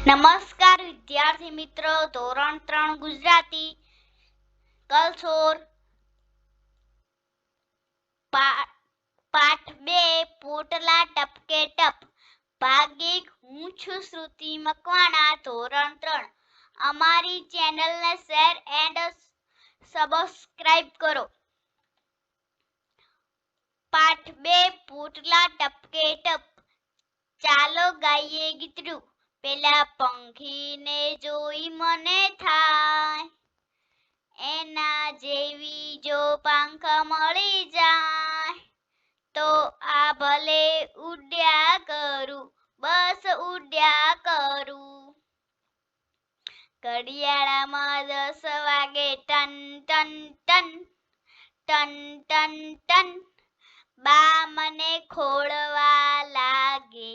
નમસ્કાર વિદ્યાર્થી મિત્રો ધોરણ ત્રણ ગુજરાતી કલછોર પા- પાઠ બે પોટલા ટપકે ટપ ભાગ એક હું છું શ્રુતિ મકવાણા ધોરણ ત્રણ અમારી ચેનલને શેર એન્ડ સબસ્ક્રાઇબ કરો પાઠ બે પોટલા ટપકે ટપ ચાલો ગાઈએ ગીતડું પેલા પંખીને જોઈ મને થાય. એના જેવી જો પાંખ મળી જાય, તો આ ભલે ઉડ્યા કરું, બસ ઉડ્યા કરું. ઘડિયાળામાં દસ વાગે ટન ટન ટન ટન ટન ટન, બા મને ખોળવા લાગે.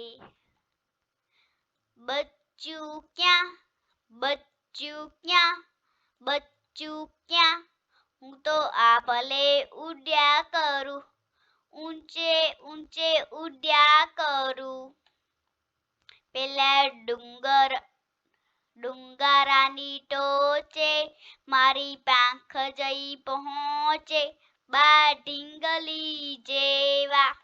બચ્ચું ક્યાં બચ્ચું ક્યાં બચ્ચું ક્યાં હું તો આ ઉડ્યા કરું, ઊંચે ઊંચે ઉડ્યા કરું. પેલા ડુંગર, ડુંગરાની ટોચે મારી પાંખ જઈ પહોંચે, બા ઢીંગલી જેવા.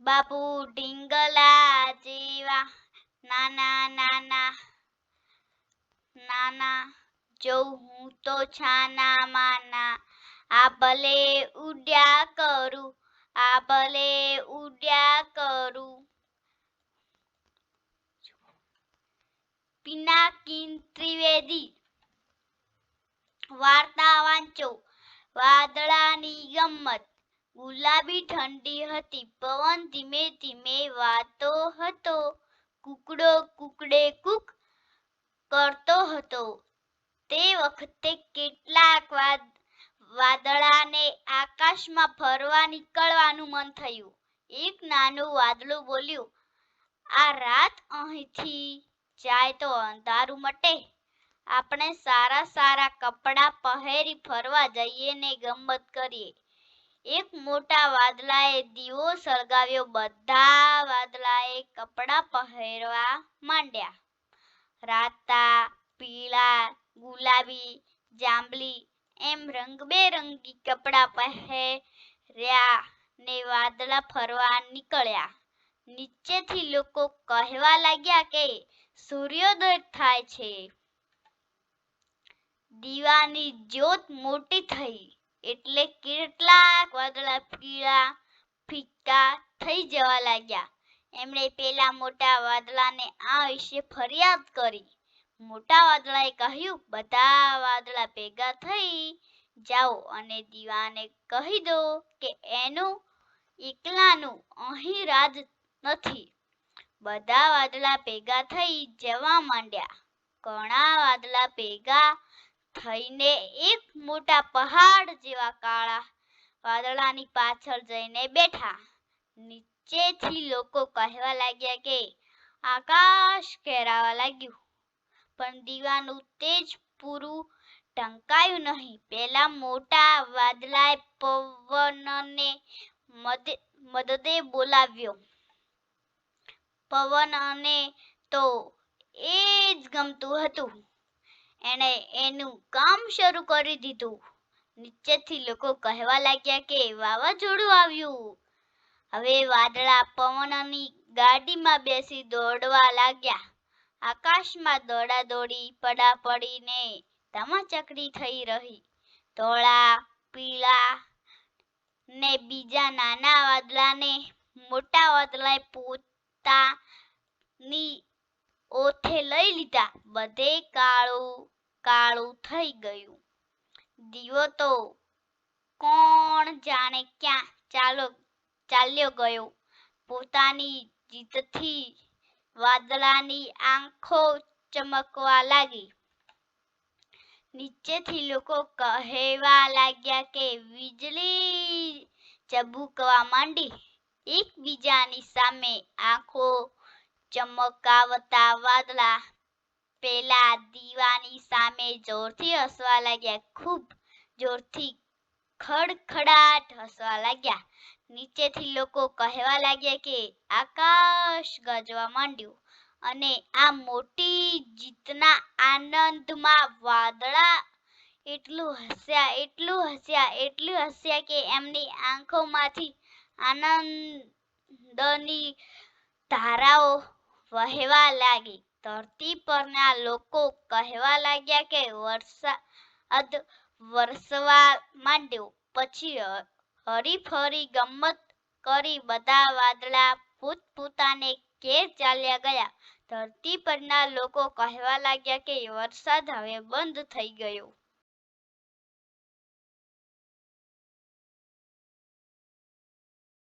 બાપુ ઢીંગલા જેવા. નાના ઉડ્યા કરું, આ ઉડ્યા કરું. પિનાકિન ત્રિવેદી. વાર્તા વાંચો. વાદળાની ગમ્મત. ગુલાબી ઠંડી હતી. પવન ધીમે ધીમે વાતો હતો. કુકડો કુકડે કુક કરતો હતો. તે વખતે કેટલાક વાદ, વાદળાને આકાશમાં ફરવા નીકળવાનું મન થયું. એક નાનું વાદળું બોલ્યું, આ રાત અહીંથી જાય તો અંધારું મટે. આપણે સારા સારા કપડાં પહેરી ફરવા જઈએ ને ગમત કરીએ. એક મોટા વાદળાએ દીવો સળગાવ્યો. બધા વાદળાએ કપડાં પહેરવા માંડ્યા. રાતા, પીળા, ગુલાબી, જાંબલી એમ રંગબેરંગી કપડાં પહેર્યા ને વાદળા ફરવા નીકળ્યા. નીચેથી લોકો કહેવા લાગ્યા કે સૂર્યોદય થાય છે. દીવાની જ્યોત મોટી થઈ. એટલે કેટલાક વાદળા પીળા ફીકા થઈ જવા લાગ્યા. એમણે પેલા મોટા વાદળાને આ વિશે ફરિયાદ કરી. મોટા વાદળાએ કહ્યું, બધા વાદળા ભેગા થઈ જાઓ અને દીવાને કહી દો કે એનું એકલાનું અહીં રાજ નથી. બધા વાદળા ભેગા થઈ જવા માંડ્યા. ઘણા વાદળા ભેગા થઈને એક મોટા પહાડ જેવા કાળા વાદળાની પાછળ જઈને બેઠા. નીચેથી લોકો કહેવા લાગ્યા કે, આકાશ ઘેરાવા લાગ્યું. પણ દીવાનું તેજ પૂરું ઢંકાયું નહીં. પેલા મોટા વાદળાએ પવનને મદે- મદદે બોલાવ્યો. પવનને તો એ જ ગમતું હતું. એણે એનું કામ શરૂ કરી દીધું. નીચેથી લોકો કહેવા લાગ્યા કે વાવાઝોડું આવ્યું. હવે વાદળા પવનની ગાડીમાં બેસી દોડવા લાગ્યા. આકાશમાં દોડાદોડી પડાપડીને ધમાચકડી થઈ રહી. ધોળા, પીળા ને બીજા નાના વાદળાને મોટા વાદળાએ પોતાની ઓથે લઈ લીધા. બધે કાળું કાળું થઈ ગયું. દીવો તો કોણ જાણે ક્યાં ચાલો, ચાલ્યો ગયો. પોતાની જીતથી વાદળાની આંખો ચમકવા લાગી. નીચેથી લોકો કહેવા લાગ્યા કે વીજળી ચબુકવા માંડી. એકબીજાની સામે આંખો ચમકાવતા વાદળા પેલા દીવાની સામે જોરથી હસવા લાગ્યા. ખૂબ જોરથી ખડખડાટ હસવા લાગ્યા. નીચેથી લોકો કહેવા લાગ્યા કે આકાશ ગજવા માંડ્યું અને આ મોટી જીતના આનંદમાં વાદળા એટલું હસ્યા એટલું હસ્યા એટલું હસ્યા કે એમની આંખોમાંથી આનંદની ધારાઓ વહેવા લાગી. ધરતી પરના લોકો કહેવા લાગ્યા કે વરસાદ વરસવા માંડ્યો. પછી હરીફરી ગમત કરી બધા વાદળા પોતપોતાને ઘેર ચાલ્યા ગયા. ધરતી પરના લોકો કહેવા લાગ્યા કે વરસાદ હવે બંધ થઈ ગયો.